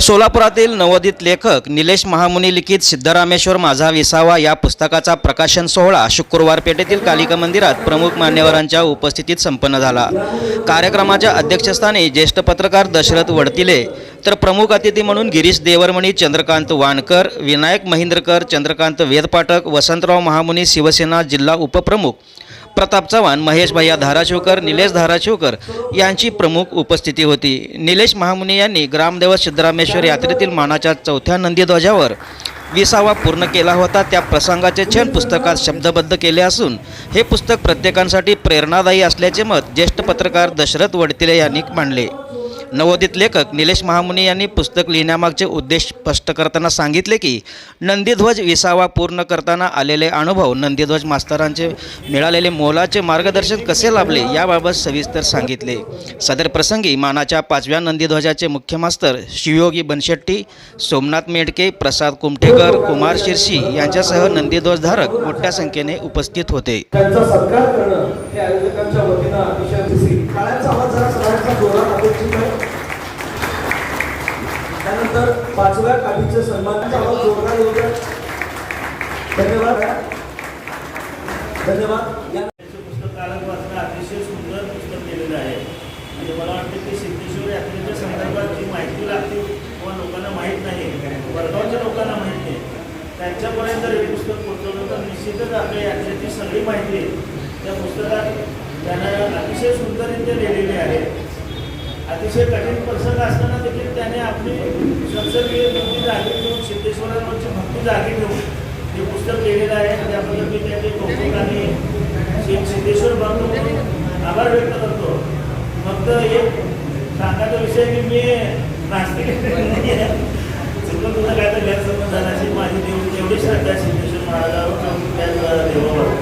सोलापुरातील नवोदित लेखक निलेश महामुनी लिखित सिद्धरामेश्वर माझा विसावा या पुस्तकाचा प्रकाशन सोहळा शुक्रवार पेठेतील कालिका मंदिरात प्रमुख मान्यवरांच्या उपस्थितीत संपन्न झाला. कार्यक्रमाच्या अध्यक्षस्थानी ज्येष्ठ पत्रकार दशरथ वडतिले तर प्रमुख अतिथी म्हणून गिरीश देवरमणी चंद्रकांत वानकर विनायक महिंद्रकर चंद्रकांत वेदपाठक वसंतराव महामुनी शिवसेना जिल्हा उपप्रमुख प्रताप चव्हाण महेश भैया धाराशिवकर निलेश धाराशिवकर यांची प्रमुख उपस्थिती होती. निलेश महामुनी यांनी ग्रामदेवत सिद्धरामेश्वर यात्रेतील मानाच्या चौथ्या नंदीध्वजावर विसावा पूर्ण केला होता. त्या प्रसंगाचे छान पुस्तकात शब्दबद्ध केले असून हे पुस्तक प्रत्येकांसाठी प्रेरणादायी असल्याचे मत ज्येष्ठ पत्रकार दशरथ वडतिले यांनी मांडले. नवोदित लेखक निलेश महामुनी यांनी पुस्तक लिहिण्यामागचे उद्देश स्पष्ट करताना सांगितले की नंदीध्वज विसावा पूर्ण करताना आलेले अनुभव नंदीध्वज मास्तरांचे मिळालेले मोलाचे मार्गदर्शन कसे लाभले याबाबत सविस्तर सांगितले. सदर प्रसंगी मानाच्या पाचव्या नंदीध्वजाचे मुख्य मास्तर शिवयोगी बनशेट्टी सोमनाथ मेडके प्रसाद कुमठेकर कुमार शिरशी यांच्यासह नंदीध्वजधारक मोठ्या संख्येने उपस्थित होते. त्यांचा सत्कार करणं हे आयोजकांच्या वतीनं अतिशय पाचव्या काठीचे सन्मानाचा जोरदार येऊ धन्यवाद धन्यवाद. या पुस्तक कालच वाचणं अतिशय सुंदर पुस्तक केलेलं आहे. म्हणजे मला वाटतं की सिद्धेश्वर यात्रेच्या संदर्भात जी माहिती लागते किंवा लोकांना माहीत नाही. वर्गावच्या लोकांना माहीत नाही. त्यांच्यापर्यंत जर हे पुस्तक पोहोचवलं तर निश्चितच आपल्या यात्रेची सगळी माहिती त्या पुस्तकात त्यानं अतिशय सुंदररित्या लिहिलेली आहे. अतिशय कठीण प्रसंग असताना देखील त्याने आपली संसदीय भक्ती जागी ठेवून सिद्धेश्वरांवरची भक्ती जागी ठेवून हे पुस्तक लिहिलेलं आहे. त्याबद्दल मी त्याचे कौतुक आणि सिद्धेश्वर बांधून म्हणून आभार व्यक्त करतो. फक्त एक सांगायचा विषय की मी नास्तिक नाही आहे. चुकून तुझा काय तर गैरसमज झाला अशी माझी देव एवढी श्रद्धा सिद्धेश्वर महाराजावर त्या देवावर.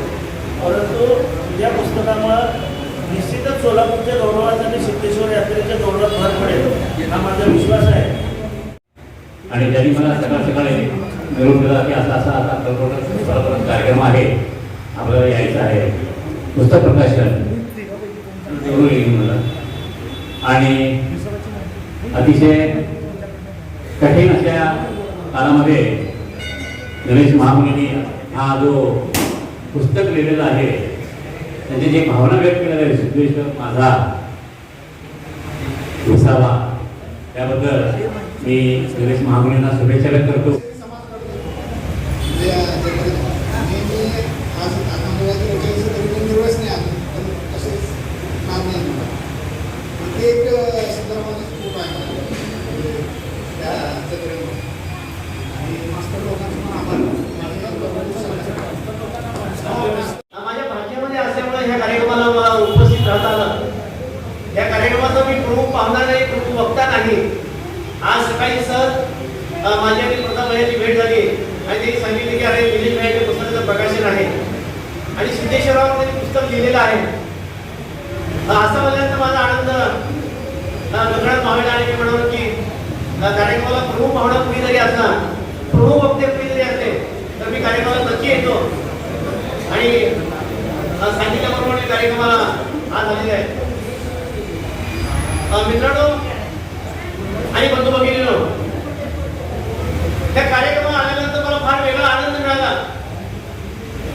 परंतु या पुस्तकामुळं निश्चितच सोलापूरच्या गौरवाचा आणि सिद्धेश्वर यात्रेच्या गौरवात भर पडेल हा माझा विश्वास आहे आणि त्यांनी मला सकाळ सकाळी मिळून दिला की असा असा असा परत कार्यक्रम आहे. आपल्याला यायचं आहे. पुस्तक प्रकाशन जरूर येईल मला. आणि अतिशय कठीण असल्या काळामध्ये गणेश महामुनी हा जो पुस्तक लिहिलेला आहे त्यांची जी भावना व्यक्त केलेली आहे सिद्धेश्वर माझा विसावा त्याबद्दल मी गणेश महामुनींना शुभेच्छा करतो म्हणजे नेहमी आज आता मुलाची रोजगारीचं तरी पण निर्वस नाही आलं पण तसेच काम नाही झालं. पण ते एक सिद्धरामाचं खूप आहे मला. म्हणजे त्या जत्रेमध्ये. आणि मास्तर लोकांचं पण आभार माझ्या लोकांचं सगळ्यांचं माझ्या भाग्यामध्ये असल्यामुळे ह्या कार्यक्रमाला मला उपस्थित राहता आलं या कार्यक्रमाचा मी प्रमुख पाहुणा नाही प्रमुख वक्ता नाही आज सकाळी सर माझी आणि प्रताप भैयाची भेट झाली. आणि त्यांनी सांगितले की अरे निलेश भैयाच्या पुस्तकाचं प्रकाशन आहे. आणि सिद्धेश्वरावर त्यांनी पुस्तक लिहिलेलं आहे. असं म्हणल्यानंतर माझा आनंद अ, गगनात मावेला आणि मी म्हणालो की कार्यक्रमाला प्रमुख पाहुणा कुणी जरी असला प्रमुख वक्ते कुणी जरी असले तर मी कार्यक्रमाला नक्की येतो. आणि अ, सांगितल्याप्रमाणे कार्यक्रमाला आज झालेले आहे. मित्रांनो आणि बंधू बघितलेलो त्या कार्यक्रमात आल्यानंतर मला फार वेगळा आनंद मिळाला.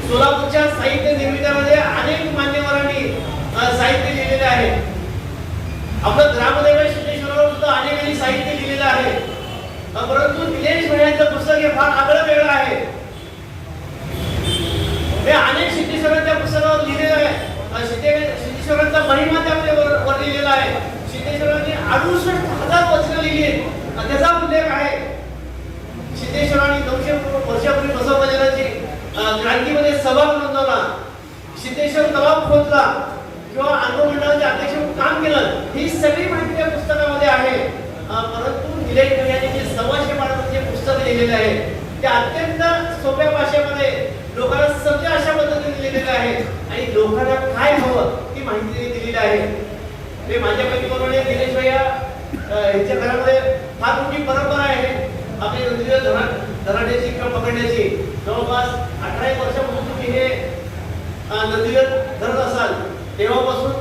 सोलापूरच्या साहित्य निर्मितीमध्ये अनेक मान्यवरांनी साहित्य लिहिलेले आहे. आपलं ग्रामदैव सिद्धेश्वरावर सुद्धा अनेकांनी साहित्य लिहिलेलं आहे. परंतु निलेश भैयांचं पुस्तक हे फार आगळं वेगळं आहे. हे अनेक सिद्धेश्वरांच्या पुस्तकावर लिहिलेलं आहे. सिद्धे सिद्धेश्वरांचा महिमा त्यामध्ये वर लिहिलेला आहे. सिद्धेश्वरांनी अडुसष्ट हजार वचनं लिहिली आहेत. त्याचा उल्लेख आहे. सिद्धेश्वरांनी नऊशे वर्षापूर्वी बसवबाजाराची क्रांतीमध्ये सभा नोंदवला. सिद्धेश्वर तलाव खोदला किंवा आंदोलनाचे अध्यक्ष काम केलं. ही सगळी माहिती त्या पुस्तकामध्ये आहे. परंतु निलेश यांनी जे सव्वाशे पानाचं जे पुस्तक लिहिलेलं आहे ते अत्यंत सोप्या भाषेमध्ये लोकांना समजा अशा पद्धतीने लिहिलेलं आहे. आणि लोकांना काय हवं ती माहिती दिलेली आहे. ते माझ्या पैकीप्रमाणे दिनेश भैया यांच्या घरामध्ये फार मोठी परंपरा आहे. आपली नंदीला धरा धराण्याची किंवा पकडण्याची जवळपास अठरा एक वर्षापासून तुम्ही हे अ, धरत असाल. तेव्हापासून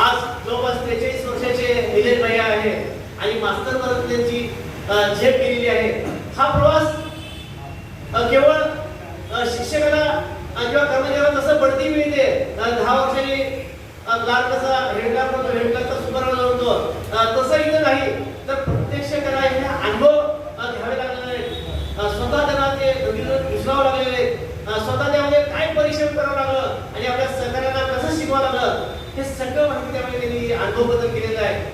आज जवळपास त्रेचाळीस वर्षाचे निलेश भैया आहे आणि मास्तर परत त्यांची झेप केलेली आहे. हा प्रवास केवळ शिक्षकाला किंवा कर्मचाऱ्याला जसं बढती मिळते. दहा वर्षांनी क्लार्क कसा हेडगार क्लार्क होतो हेड क्लार्कचा होतो तसं इथं नाही तर प्रत्यक्ष करा हे अनुभव घ्यावे लागलेले आहेत. स्वतः त्यांना ते गतिरोध घुसवावं लागलेले आहेत स्वतः त्यामध्ये काय परिश्रम करावं लागलं आणि आपल्या सहकार्यांना कसं शिकवावं लागलं हे सगळं माहिती त्यामध्ये त्यांनी अनुभव बदल केलेलं आहे.